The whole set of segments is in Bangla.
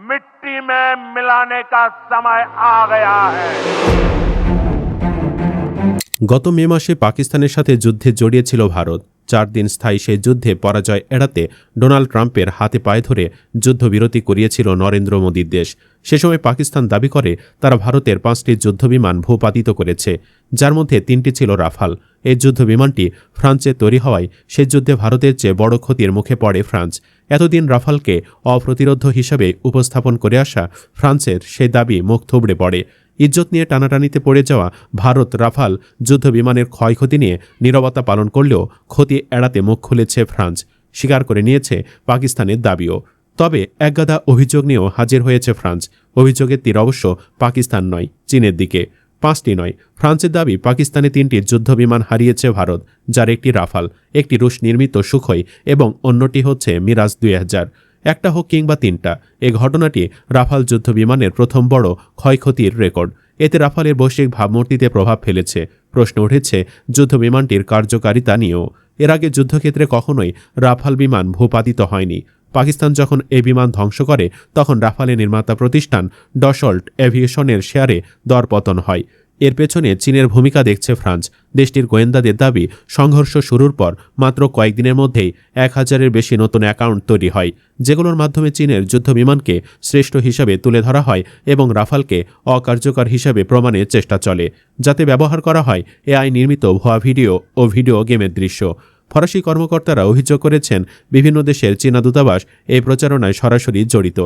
मिट्टी में मिलाने का समय आ गया है গত মে মাসে পাকিস্তানের সাথে যুদ্ধে জড়িয়েছিল ভারত চার দিন স্থায়ী সেই যুদ্ধে পরাজয় এড়াতে ডোনাল্ড ট্রাম্পের হাতে পায়ে ধরে যুদ্ধবিরতি করিয়েছিল নরেন্দ্র মোদীর দেশ সে সময় পাকিস্তান দাবি করে তারা ভারতের পাঁচটি যুদ্ধবিমান ভূপাতিত করেছে যার মধ্যে তিনটি ছিল রাফাল এই যুদ্ধবিমানটি ফ্রান্সে তৈরি হওয়ায় সে যুদ্ধে ভারতের চেয়ে বড় ক্ষতির মুখে পড়ে ফ্রান্স এতদিন রাফালকে অপ্রতিরোধ হিসাবে উপস্থাপন করে আসা ফ্রান্সের সেই দাবি মুখ থুবড়ে পড়ে। ইজ্জত নিয়ে টানাটানিতে পড়ে যাওয়া ভারত রাফাল যুদ্ধবিমানের ক্ষয়ক্ষতি নিয়ে নীরবতা পালন করলেও ক্ষতি এড়াতে মুখ খুলেছে ফ্রান্স, স্বীকার করে নিয়েছে পাকিস্তানের দাবিও। তবে একগাদা অভিযোগ নিয়েও হাজির হয়েছে ফ্রান্স, অভিযোগের তীর অবশ্য পাকিস্তান নয়, চীনের দিকে। পাঁচটি নয়, ফ্রান্সের দাবি পাকিস্তানে তিনটি যুদ্ধবিমান হারিয়েছে ভারত, যার একটি রাফাল, একটি রুশ নির্মিত সুখই এবং অন্যটি হচ্ছে মিরাজ দুই হাজার। একটা হোক কিংবা তিনটা, এ ঘটনাটি রাফাল যুদ্ধ বিমানের প্রথম বড় ক্ষয়ক্ষতির রেকর্ড। এতে রাফালের বৈশ্বিক ভাবমূর্তিতে প্রভাব ফেলেছে। প্রশ্ন উঠেছে যুদ্ধ বিমানটির কার্যকারিতা নিয়েও। এর আগে যুদ্ধক্ষেত্রে কখনোই রাফাল বিমান ভূপাতিত হয়নি। পাকিস্তান যখন এ বিমান ধ্বংস করে, তখন রাফালে নির্মাতা প্রতিষ্ঠান ডসল্ট এভিয়েশনের শেয়ারে দরপতন হয়। এর পেছনে চীনের ভূমিকা দেখছে ফ্রান্স। দেশটির গোয়েন্দাদের দাবি, সংঘর্ষ শুরুর পর মাত্র কয়েকদিনের মধ্যেই এক হাজারের বেশি নতুন অ্যাকাউন্ট তৈরি হয়, যেগুলোর মাধ্যমে চীনের যুদ্ধ বিমানকে শ্রেষ্ঠ হিসাবে তুলে ধরা হয় এবং রাফালকে অকার্যকর হিসাবে প্রমাণের চেষ্টা চলে। যাতে ব্যবহার করা হয় এআই নির্মিত ভুয়া ভিডিও ও ভিডিও গেমের দৃশ্য। ফরাসি কর্মকর্তারা অভিযোগ করেছেন, বিভিন্ন দেশের চীনা দূতাবাস এই প্রচারণায় সরাসরি জড়িত।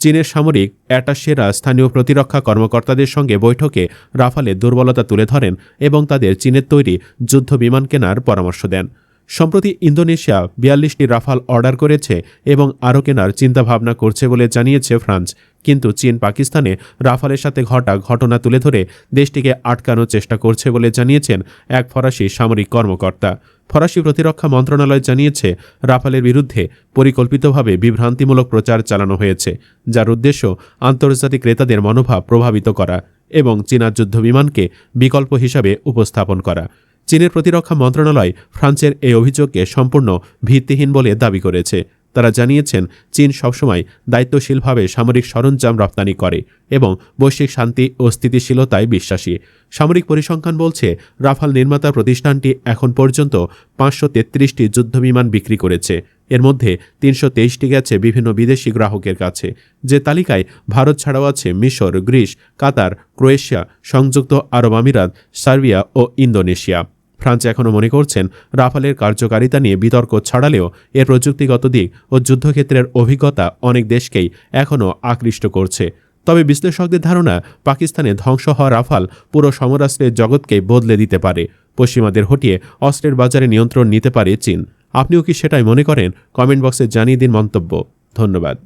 চীনের সামরিক অ্যাটাশেরা স্থানীয় প্রতিরক্ষা কর্মকর্তাদের সঙ্গে বৈঠকে রাফালের দুর্বলতা তুলে ধরেন এবং তাদের চীনের তৈরি যুদ্ধ বিমান কেনার পরামর্শ দেন। সম্প্রতি ইন্দোনেশিয়া বিয়াল্লিশটি রাফাল অর্ডার করেছে এবং আরও কেনার চিন্তাভাবনা করছে বলে জানিয়েছে ফ্রান্স। কিন্তু চীন পাকিস্তানে রাফালের সাথে ঘটা ঘটনা তুলে ধরে দেশটিকে আটকানোর চেষ্টা করছে বলে জানিয়েছেন এক ফরাসি সামরিক কর্মকর্তা। ফরাসি প্রতিরক্ষা মন্ত্রণালয় জানিয়েছে, রাফালের বিরুদ্ধে পরিকল্পিতভাবে বিভ্রান্তিমূলক প্রচার চালানো হয়েছে, যার উদ্দেশ্য আন্তর্জাতিক ক্রেতাদের মনোভাব প্রভাবিত করা এবং চীনা যুদ্ধবিমানকে বিকল্প হিসাবে উপস্থাপন করা। চীনের প্রতিরক্ষা মন্ত্রণালয় ফ্রান্সের এই অভিযোগকে সম্পূর্ণ ভিত্তিহীন বলে দাবি করেছে। তারা জানিয়েছেন, চীন সবসময় দায়িত্বশীলভাবে সামরিক সরঞ্জাম রপ্তানি করে এবং বৈশ্বিক শান্তি ও স্থিতিশীলতায় বিশ্বাসী। সামরিক পরিসংখ্যান বলছে, রাফাল নির্মাতা প্রতিষ্ঠানটি এখন পর্যন্ত পাঁচশো তেত্রিশটি যুদ্ধবিমান বিক্রি করেছে। এর মধ্যে তিনশো তেইশটি গেছে বিভিন্ন বিদেশি গ্রাহকের কাছে। যে তালিকায় ভারত ছাড়াও আছে মিশর, গ্রিস, কাতার, ক্রোয়েশিয়া, সংযুক্ত আরব আমিরাত, সার্বিয়া ও ইন্দোনেশিয়া। ফ্রান্স এখনও মনে করছেন রাফালের কার্যকারিতা নিয়ে বিতর্ক ছড়ালেও এর প্রযুক্তিগত দিক ও যুদ্ধক্ষেত্রের অভিজ্ঞতা অনেক দেশকেই এখনও আকৃষ্ট করছে। তবে বিশ্লেষকদের ধারণা, পাকিস্তানে ধ্বংস হওয়া রাফাল পুরো সমরাস্ত্রের জগৎকে বদলে দিতে পারে। পশ্চিমাদের হটিয়ে অস্ত্রের বাজারে নিয়ন্ত্রণ নিতে পারে চীন। আপনিও কি সেটাই মনে করেন? কমেন্ট বক্সে জানিয়ে দিন মন্তব্য। ধন্যবাদ।